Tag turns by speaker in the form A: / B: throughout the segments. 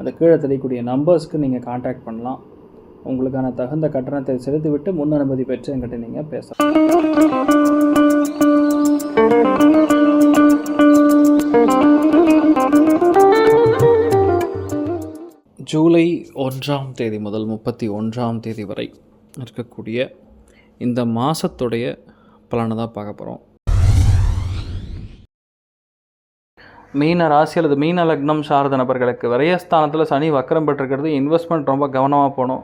A: அந்த கீழே தெரியக்கூடிய நம்பர்ஸ்க்கு நீங்கள் காண்டாக்ட் பண்ணலாம். உங்களுக்கான தகுந்த கட்டணத்தை செலுத்திவிட்டு முன் அனுமதி பெற்று என்கிட்ட நீங்கள் பேசலாம். ஜூலை ஒன்றாம் தேதி முதல் முப்பத்தி ஒன்றாம் தேதி வரை இருக்கக்கூடிய இந்த மாதத்துடைய பலனை தான் பார்க்க போகிறோம் மீன ராசி அல்லது மீன லக்னம் சார்ந்த நபர்களுக்கு விரயஸ்தானத்தில் சனி வக்கரம் பெற்றிருக்கிறது. இன்வெஸ்ட்மெண்ட் ரொம்ப கவனமாக போகணும்.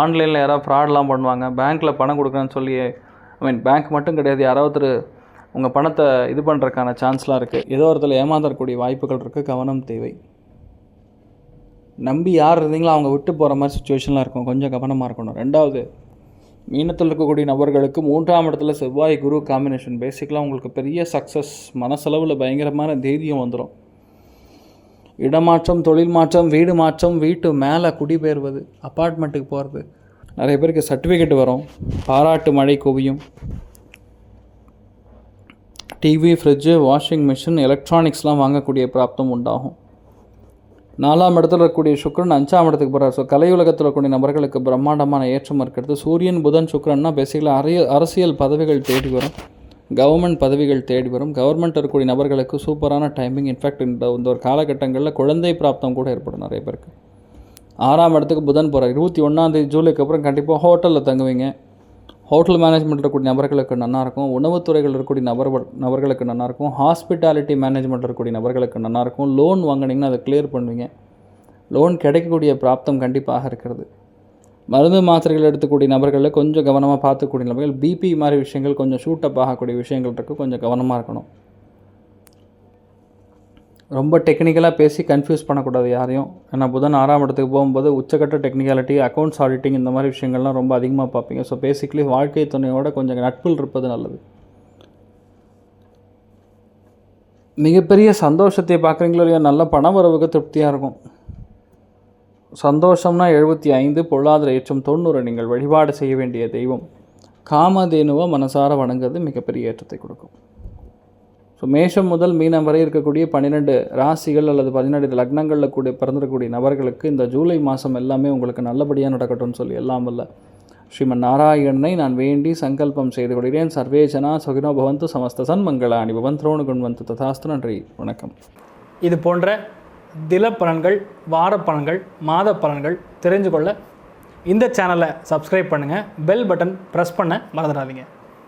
A: ஆன்லைனில் யாராவது ஃப்ராட்லாம் பண்ணுவாங்க. பேங்க்கில் பணம் கொடுக்குறேன்னு சொல்லி ஐ மீன் பேங்க் மட்டும் கிடையாது. யாராவது உங்கள் பணத்தை இது பண்ணுறதுக்கான சான்ஸ்லாம் இருக்குது ஏதோ ஒருத்தில் ஏமாந்தரக்கூடிய வாய்ப்புகள் இருக்குது கவனம் தேவை. நம்பி யார் இருந்தீங்களோ அவங்க விட்டு போகிற மாதிரி சுச்சுவேஷன்லாம் இருக்கும். கொஞ்சம் கவனமாக இருக்கணும். ரெண்டாவது மீனத்தில் இருக்கக்கூடிய நபர்களுக்கு மூன்றாம் இடத்துல செவ்வாய் குரு காம்பினேஷன் பேசிக்கலாக உங்களுக்கு பெரிய சக்ஸஸ் மனசளவில் பயங்கரமான தைரியம் வந்துடும் இடமாற்றம் தொழில் மாற்றம் வீடு மாற்றம் வீட்டு மேலே குடிபெயர்வது அப்பார்ட்மெண்ட்டுக்கு போகிறது நிறைய பேருக்கு சர்டிஃபிகேட் வரும். பாராட்டு மழை குவியும். டிவி ஃப்ரிட்ஜு வாஷிங் மிஷின் எலக்ட்ரானிக்ஸ்லாம் வாங்கக்கூடிய பிராப்தம் உண்டாகும். நாலாம் இடத்துல இருக்கக்கூடிய சுக்கரன் அஞ்சாம் இடத்துக்கு போகிறார் ஸோ கலை உலகத்தில் இருக்கக்கூடிய நபர்களுக்கு பிரம்மாண்டமான ஏற்றம் இருக்கிறது. சூரியன் புதன் சுக்கரன்னா பேசிக்கலாக அரிய அரசியல் பதவிகள் தேடி வரும். கவர்மெண்ட் பதவிகள் தேடி வரும். கவர்மெண்ட் இருக்கக்கூடிய நபர்களுக்கு சூப்பரான டைமிங் இன்ஃபேக்ட் இந்த இந்த ஒரு காலகட்டங்களில் குழந்தை பிராப்தம் கூட ஏற்படும் நிறைய பேருக்கு. ஆறாம் இடத்துக்கு புதன் போகிறார் இருபத்தி ஒன்றாந்தேதி ஜூலைக்கு அப்புறம் கண்டிப்பாக ஹோட்டலில் தங்குவீங்க. ஹோட்டல் மேனேஜ்மெண்ட் இருக்கக்கூடிய நபர்களுக்கு நல்லாயிருக்கும் உணவுத்துறைகள் இருக்கக்கூடிய நபர் நபர்களுக்கு நல்லாயிருக்கும் ஹாஸ்பிட்டாலிட்டி மேனேஜ்மெண்ட் இருக்கக்கூடிய நபர்களுக்கு நல்லாயிருக்கும் லோன் வாங்கினீங்கன்னா அதை கிளியர் பண்ணுவீங்க. லோன் கிடைக்கக்கூடிய பிராப்தம் கண்டிப்பாக இருக்கிறது. மருந்து மாத்திரைகள் எடுத்துக்கூடிய நபர்களில் கொஞ்சம் கவனமாக பார்த்துக்கூடிய நபர்கள். பிபி மாதிரி விஷயங்கள் கொஞ்சம் ஷூட்டப் ஆகக்கூடிய விஷயங்கள் இருக்குது கொஞ்சம் கவனமாக இருக்கணும். ரொம்ப டெக்னிக்கலாக பேசி கன்ஃபியூஸ் பண்ணக்கூடாது யாரையும். ஏன்னா புதன் ஆறாம் இடத்துக்கு போகும்போது உச்சக்கட்ட டெக்னிக்காலிட்டி அக்கௌண்ட்ஸ் ஆடிட்டிங் இந்த மாதிரி விஷயங்கள்லாம் ரொம்ப அதிகமாக பார்ப்பீங்க. ஸோ பேசிக்கலி வாழ்க்கை துணையோட கொஞ்சம் நட்பில் இருப்பது நல்லது. மிகப்பெரிய சந்தோஷத்தை பார்க்குறீங்களோ இல்லையோ நல்ல பண வரவுக்கு திருப்தியாக இருக்கும். சந்தோஷம்னா எழுபத்தி ஐந்து பொருளாதார ஏற்றம் தொண்ணூறு நீங்கள் வழிபாடு செய்ய வேண்டிய தெய்வம். காமதேனுவை மனசார வணங்குறது மிகப்பெரிய ஏற்றத்தை கொடுக்கும். ஸோ மேஷம் முதல் மீனம் வரை இருக்கக்கூடிய பன்னிரெண்டு ராசிகள் அல்லது பதினெட்டு லக்னங்களில் கூட பிறந்திருக்கக்கூடிய நபர்களுக்கு இந்த ஜூலை மாதம் எல்லாமே உங்களுக்கு நல்லபடியாக நடக்கட்டும்னு சொல்லி எல்லாம் வல்ல. ஸ்ரீமன் நாராயணனை நான் வேண்டி சங்கல்பம் செய்து கொள்கிறேன். சர்வேஜனா சுகினோ பவந்து சமஸ்த சன்மங்களாணி பவன் திரோணு குண்வந்து ததாஸ்து. நன்றி. வணக்கம்.
B: இது போன்ற தில பலன்கள் வார பலன்கள் மாத பலன்கள் தெரிஞ்சு கொள்ள இந்த சேனலை சப்ஸ்கிரைப் பண்ணுங்கள் பெல் பட்டன் ப்ரெஸ் பண்ண மறந்துடாதீங்க.